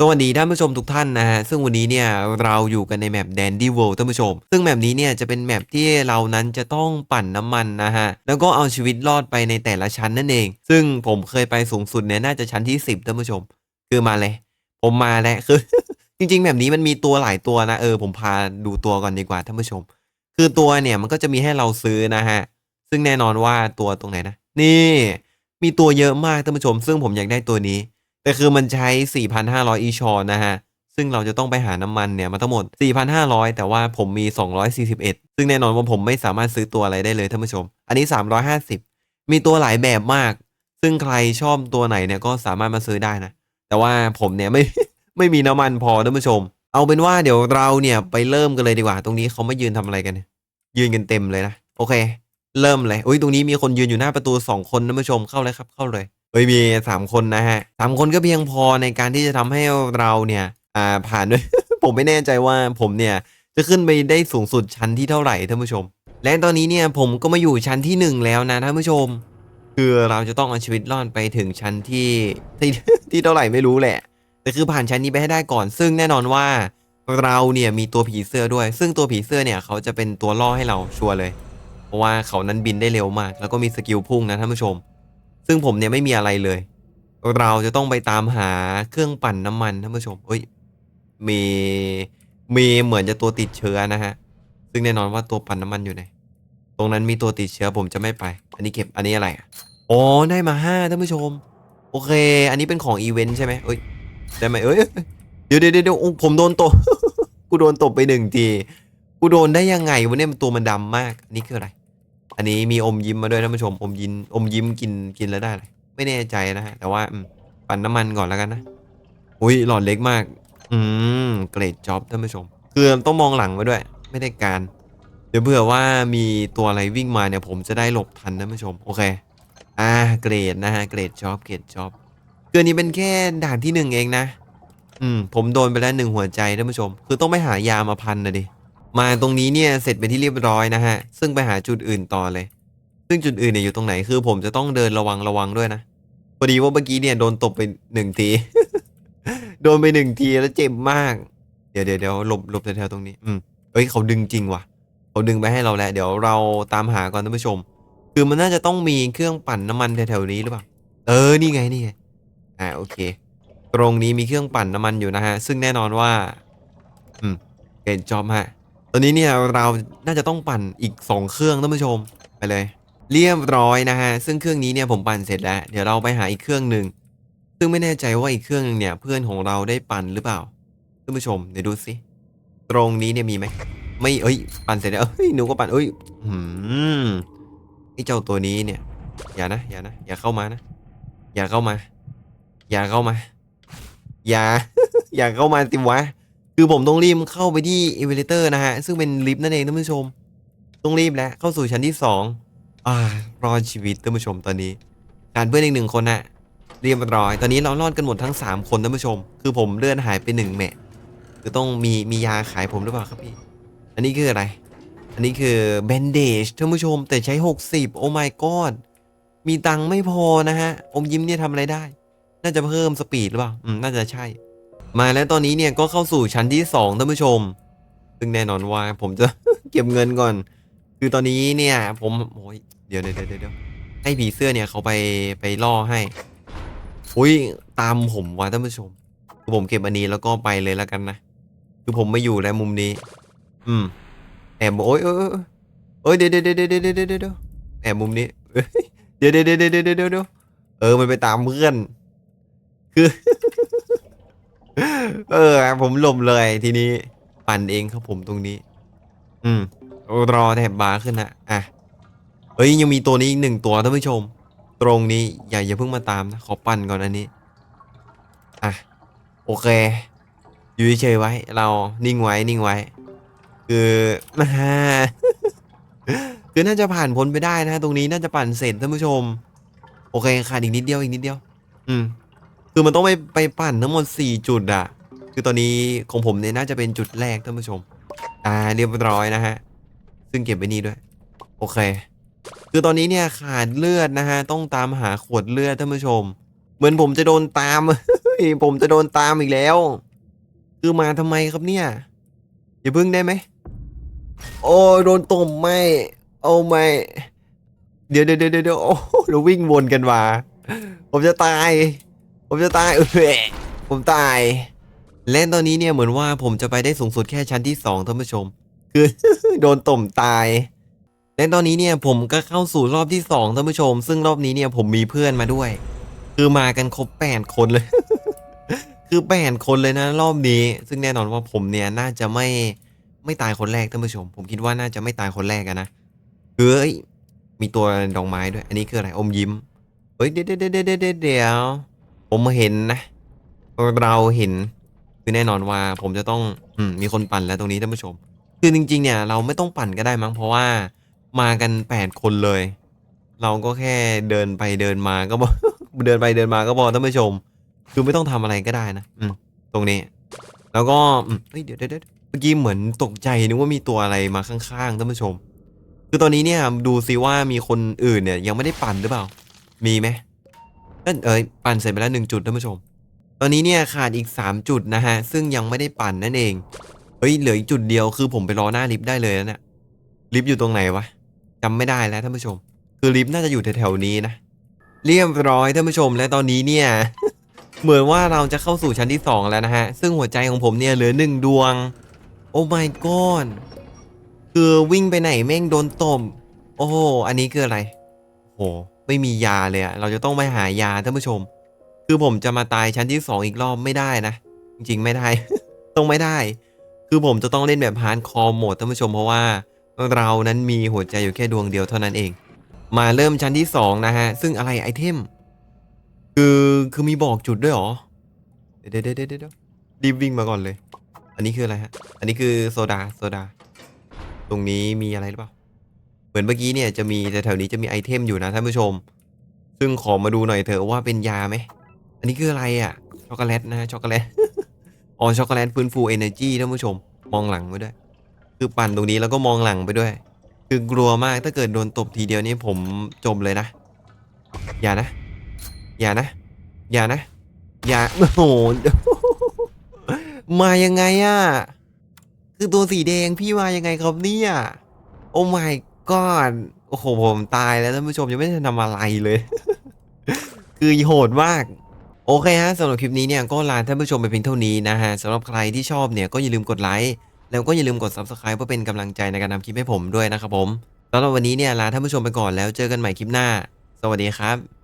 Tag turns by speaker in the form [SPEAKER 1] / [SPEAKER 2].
[SPEAKER 1] สวัสดีท่านผู้ชมทุกท่านนะฮะซึ่งวันนี้เนี่ยเราอยู่กันในแมป Dandy World ท่านผู้ชม ซึ่งแมปนี้เนี่ยจะเป็นแมปที่เรานั้นจะต้องปั่นน้ำมันนะฮะแล้วก็เอาชีวิตรอดไปในแต่ละชั้นนั่นเอง ซึ่งผมเคยไปสูงสุดเนี่ยน่าจะชั้นที่ 10ท่านผู้ชม คือมาเลย ผมมาแล้วคือ จริงๆแบบนี้มันมีตัวหลายตัวนะเออผมพาดูตัวก่อนดีกว่าท่านผู้ชม คือตัวเนี่ยมันก็จะมีให้เราซื้อนะฮะซึ่งแน่นอนว่าตัวตรงไหนนะนี่ มีตัวเยอะมากท่านผู้ชม ซึ่งผมอยากได้ตัวนี้ แต่คือมันใช้ 4,500 อีชอนนะฮะ ซึ่งเราจะต้องไปหาน้ำมันเนี่ยมาทั้งหมด 4,500 แต่ว่าผมมี 241 ซึ่งแน่นอนว่าผมไม่สามารถซื้อตัวอะไรได้เลยท่านผู้ชม อันนี้ 350 มีตัวหลายแบบมาก ซึ่งใครชอบตัวไหนเนี่ยก็สามารถมาซื้อได้นะ แต่ว่าผมเนี่ยไม่ไม่มีน้ำมันพอท่านผู้ชม เอาเป็นว่าเดี๋ยวเราเนี่ยไปเริ่มกันเลยดีกว่า ตรงนี้เขามายืนทำอะไรกัน ยืนกันเต็มเลยนะ โอเค เริ่มเลย อุ้ยตรงนี้มีคนยืนอยู่หน้าประตูสองคนท่านผู้ชมเข้าเลยครับ เข้าเลย เฮ้ยมีสามคนนะฮะสามคนก็เพียงพอในการที่จะทำให้เราเนี่ยอ่าผ่านด้วย ผมไม่แน่ใจว่าผมเนี่ยจะขึ้นไปได้สูงสุดชั้นที่เท่าไหร่ท่านผู้ชม และตอนนี้เนี่ยผมก็มาอยู่ชั้นที่หนึ่งแล้วนะท่านผู้ชม คือเราจะต้องเอาชีวิตรอดไปถึงชั้นที่ที่ที่เท่าไหร่ไม่รู้แหละ แต่คือผ่านชั้นนี้ไปให้ได้ก่อน ซึ่งแน่นอนว่าเราเนี่ยมีตัวผีเสื้อด้วย ซึ่งตัวผีเสื้อเนี่ยเขาจะเป็นตัวล่อให้เราชัวร์เลย เพราะว่าเขานั้นบินได้เร็วมาก แล้วก็มีสกิลพุ่งนะท่านผู้ชม ซึ่งผมเนี่ยไม่มีอะไรเลย เราจะต้องไปตามหาเครื่องปั่นน้ำมันท่านผู้ชมเอ้ยมีมีเหมือนจะตัวติดเชื้อนะฮะ ซึ่งแน่นอนว่าตัวปั่นน้ำมันอยู่ไหนตรงนั้นมีตัวติดเชื้อผมจะไม่ไป อันนี้เก็บอันนี้อะไรอะอ๋อได้มาห้าท่านผู้ชม โอเค อันนี้เป็นของอีเวนต์ใช่ไหมเอ้ยได้ไหมเอ้ยเดี๋ยวเดี๋ยวเดี๋ยวผมโดนตบกูโดนตบไปหนึ่งทีกูโดนได้ยังไงวะเนี่ยมันตัวมันดำมากอันนี้คืออะไร อันนี้มีอมยิ้มมาด้วยท่านผู้ชมอมยิ้มอมยิ้มกินกินแล้วได้เลยไม่แน่ใจนะฮะแต่ว่าปั่นน้ำมันก่อนแล้วกันนะอุ้ยหลอดเล็กมาก อืมเกรดจ็อบท่านผู้ชม คือต้องมองหลังไว้ด้วย ไม่ได้การ เดี๋ยวเผื่อว่ามีตัวอะไรวิ่งมาเนี่ย ผมจะได้หลบทันท่านผู้ชมโอเคอ่าเกรดนะฮะเกรดจ็อบเกรดจ็อบเคืออนนี้เป็นแค่ด่านที่หนึ่งเองนะ อืมผมโดนไปแล้วหนึ่งหัวใจท่านผู้ชม คือต้องไปหายามาพันนะดิ มาตรงนี้เนี่ยเสร็จเป็นที่เรียบร้อยนะฮะ ซึ่งไปหาจุดอื่นต่อเลย ซึ่งจุดอื่นเนี่ยอยู่ตรงไหนคือผมจะต้องเดินระวังระวังด้วยนะพอดีว่าเมื่อกี้เนี่ยโดนตบไปหนึ่งที โดนไปหนึ่งทีแล้วเจ็บมาก เดี๋ยวเดี๋ยวเดี๋ยวหลบหลบแถวๆตรงนี้ อืมเอ้ยเขาดึงจริงว่ะเขาดึงไปให้เราแล้วเดี๋ยวเราตามหาก่อนท่านผู้ชม คือมันน่าจะต้องมีเครื่องปั่นน้ำมันแถวๆนี้หรือเปล่า เออนี่ไงนี่ไงอ่าโอเค ตรงนี้มีเครื่องปั่นน้ำมันอยู่นะฮะ ซึ่งแน่นอนว่า อืมเกรดจอบฮะ ตอนนี้เนี่ยเราน่าจะต้องปั่นอีก 2 เครื่องท่านผู้ชมไปเลย เรียบร้อยนะฮะซึ่งเครื่องนี้เนี่ยผมปั่นเสร็จแล้ว เดี๋ยวเราไปหาอีกเครื่องหนึ่งซึ่งไม่แน่ใจว่าอีกเครื่องหนึงเนี่ยเพื่อนของเราได้ปั่นหรือเปล่าท่านผู้ชมเดี๋ยวดูสิตรงนี้เนี่ยมีไหมไม่เอ้ย ปั่นเสร็จแล้วเอ้ยหนูก็ปั่นเอ้ยหืมไอ้เจ้าตัวนี้เนี่ย อย่านะอย่านะอย่าเข้ามานะอย่าเข้ามา อย่าเข้ามา อย่า อย่าเข้ามาสิวะ คือผมต้องรีบเข้าไปที่เอเวอเรเตอร์นะฮะ ซึ่งเป็นลิฟต์นั่นเองท่านผู้ชม ต้องรีบแล้วเข้าสู่ชั้นที่สองอ่ารอดชีวิตท่านผู้ชมตอนนี้ การเพื่อนอีกหนึ่งคนน่ะเรียบร้อย ตอนนี้เรารอดกันหมดทั้ง 3 คนท่านผู้ชม คือผมเลื่อนหายไปหนึ่งแมะคือต้องมีมียาขายผมหรือเปล่าครับพี่ อันนี้คืออะไร อันนี้คือแบนเดจท่านผู้ชมแต่ใช้ 60 โอ้ my god มีตังค์ไม่พอนะฮะ อมยิ้มเนี่ยทำอะไรได้ น่าจะเพิ่มสปีดหรือเปล่า อืม น่าจะใช่ มาแล้วตอนนี้เนี่ยก็เข้าสู่ชั้นที่สองท่านผู้ชม ซึ่งแน่นอนว่าผมจะ เก็บเงินก่อน คือตอนนี้เนี่ย ผมโอ้ยเดี๋ยวเดี๋ยวเดี๋ยวให้ผีเสื้อเนี่ยเขาไปไปล่อให้อุ้ยตามผมว่ะท่านผู้ชมคือผมเก็บอันนี้แล้วก็ไปเลยแล้วกันนะคือผมไม่อยู่แล้วมุมนี้ อืมแอบโอ้ยเอยเอเอ้ยเดี๋ยวเดี๋ยวเดี๋ยวเดี๋ยวเดี๋ยวแอบมุมนี้เดี๋ยวเดี๋ยวเดี๋ยวเดี๋ยวเดี๋ยวเดี๋ยวเออมันไปตามเพื่อน คือ เออ ผมหลบเลยทีนี้ ปั่นเองครับผมตรงนี้ อืมรอแถบบาร์ขึ้นนะอะเอ้ยยังมีตัวนี้อีกหนึ่งตัวท่านผู้ชม ตรงนี้อย่าอย่าเพิ่งมาตามนะขอปั่นก่อนอันนี้อะโอเค อยู่เฉยไว้ เรานิ่งไว้นิ่งไว้ คือนะฮะคือน่าจะผ่านพ้นไปได้นะตรงนี้น่าจะปั่นเสร็จท่านผู้ชม โอเคขาดอีกนิดเดียวอีกนิดเดียว อืม คือมันต้องไปไปปั่นทั้งหมด4จุดอะคือตอนนี้ของผมเนี่ยน่าจะเป็นจุดแรกท่านผู้ชม อ่าเรียบร้อยนะฮะ ซึ่งเก็บไว้นี่ด้วย โอเค คือตอนนี้เนี่ยขาดเลือดนะฮะ ต้องตามหาขวดเลือดท่านผู้ชม เหมือนผมจะโดนตาม ผมจะโดนตามอีกแล้ว คือมาทำไมครับเนี่ย อย่าพึ่งได้ไหม โอ้โดนตุ่มไม่ โอ้ไม่ เดี๋ยวเดี๋ยวเดี๋ยวเดี๋ยวโอ้เราวิ่งวนกันมา ผมจะตาย ผมจะตายเออผมตายและตอนนี้เนี่ยเหมือนว่าผมจะไปได้สูงสุดแค่ชั้นที่สองท่านผู้ชม คือโดนต่มตายและตอนนี้เนี่ยผมก็เข้าสู่รอบที่สองท่านผู้ชม ซึ่งรอบนี้เนี่ยผมมีเพื่อนมาด้วย คือมากันครบแปดคนเลย คือแปดคนเลยนะ รอบนี้ ซึ่งแน่นอนว่าผมเนี่ยน่าจะไม่ไม่ตายคนแรกท่านผู้ชม ผมคิดว่าน่าจะไม่ตายคนแรกนะเฮ้ยมีตัวดอกไม้ด้วย อันนี้คืออะไรอมยิ้มเฮ้ยเดี๋ยวเดี๋ยวเดี๋ยว เดี๋ยวเดี๋ยวเดี๋ยวผมเห็นนะ เราเห็นคือแน่นอนว่าผมจะต้องอืมมีคนปั่นแล้วตรงนี้ท่านผู้ชม คือจริง ๆ เนี่ยเราไม่ต้องปั่นก็ได้มั้งเพราะว่ามากันแปดคนเลย เราก็แค่เดินไปเดินมาก็บอเดินไปเดินมาก็บอท่านผู้ชม คือไม่ต้องทำอะไรก็ได้นะอืมตรงนี้ แล้วก็เฮ้ยเดี๋ยวเดี๋ยวเมื่อกี้เหมือนตกใจนึกว่ามีตัวอะไรมาข้างๆท่านผู้ชม คือตอนนี้เนี่ยดูซิว่ามีคนอื่นเนี่ยยังไม่ได้ปั่นหรือเปล่า มีไหม เอ้ยเอยปั่นเสร็จไปแล้วหนึ่งจุดท่านผู้ชม ตอนนี้เนี่ยขาดอีกสามจุดนะฮะ ซึ่งยังไม่ได้ปั่นนั่นเอง เฮ้ยเหลืออีกจุดเดียวคือผมไปรอหน้าลิฟต์ได้เลยนะเนี่ยลิฟต์อยู่ตรงไหนวะจำไม่ได้แล้วท่านผู้ชม คือลิฟต์น่าจะอยู่แถวๆนี้นะเรียบร้อยท่านผู้ชมและตอนนี้เนี่ย เหมือนว่าเราจะเข้าสู่ชั้นที่สองแล้วนะฮะ ซึ่งหัวใจของผมเนี่ยเหลือหนึ่งดวง โอ้ my god คือวิ่งไปไหนแม่งโดนตบโอ้โหอันนี้คืออะไรโอ้ ไม่มียาเลยอะเราจะต้องไปหายาท่านผู้ชม คือผมจะมาตายชั้นที่สองอีกรอบไม่ได้นะ จริงๆไม่ได้ ต้องไม่ได้ คือผมจะต้องเล่นแบบฮาร์ดคอร์โหมดท่านผู้ชมเพราะว่าเรานั้นมีหัวใจอยู่แค่ดวงเดียวเท่านั้นเอง มาเริ่มชั้นที่สองนะฮะ ซึ่งอะไรไอเทม คือคือมีบอกจุดด้วยหรอเดี๋ยวเดี๋ยวเดี๋ยวเดี๋ยวรีบวิ่งมาก่อนเลย อันนี้คืออะไรฮะ อันนี้คือโซดาโซดา ตรงนี้มีอะไรหรือเปล่า มือนเมื่อกี้เนี่ยจะมีแต่แถวนี้จะมีไอเทมอยู่นะท่านผู้ชม ซึ่งขอมาดูหน่อยเถอะว่าเป็นยาไหม อันนี้คืออะไรอะ ช็อกโกแลตนะช็อกโกแลต อ๋อช็อกโกแลตฟื้นฟูเอเนอร์จีท่านผู้ชม มองหลังไว้ด้วย คือปั่นตรงนี้แล้วก็มองหลังไปด้วย คือกลัวมากถ้าเกิดโดนตบทีเดียวนี่ผมจมเลยนะ อย่านะ อย่านะ อย่านะ อย่า โอ้โห มายังไงอะ คือตัวสีแดงพี่มายังไงครับเนี่ย โอ้ my god โอ้โหผมตายแล้วท่านผู้ชมยังไม่ได้ทำอะไรเลย คือโหดมากโอเคฮะสำหรับคลิปนี้เนี่ยก็ลาท่านผู้ชมไปเพียงเท่านี้นะฮะสำหรับใครที่ชอบเนี่ยก็อย่าลืมกดไลค์แล้วก็อย่าลืมกด subscribe เพื่อเป็นกำลังใจในการทำคลิปให้ผมด้วยนะครับผมสำหรับวันนี้เนี่ยลาท่านผู้ชมไปก่อนแล้วเจอกันใหม่คลิปหน้า สวัสดีครับ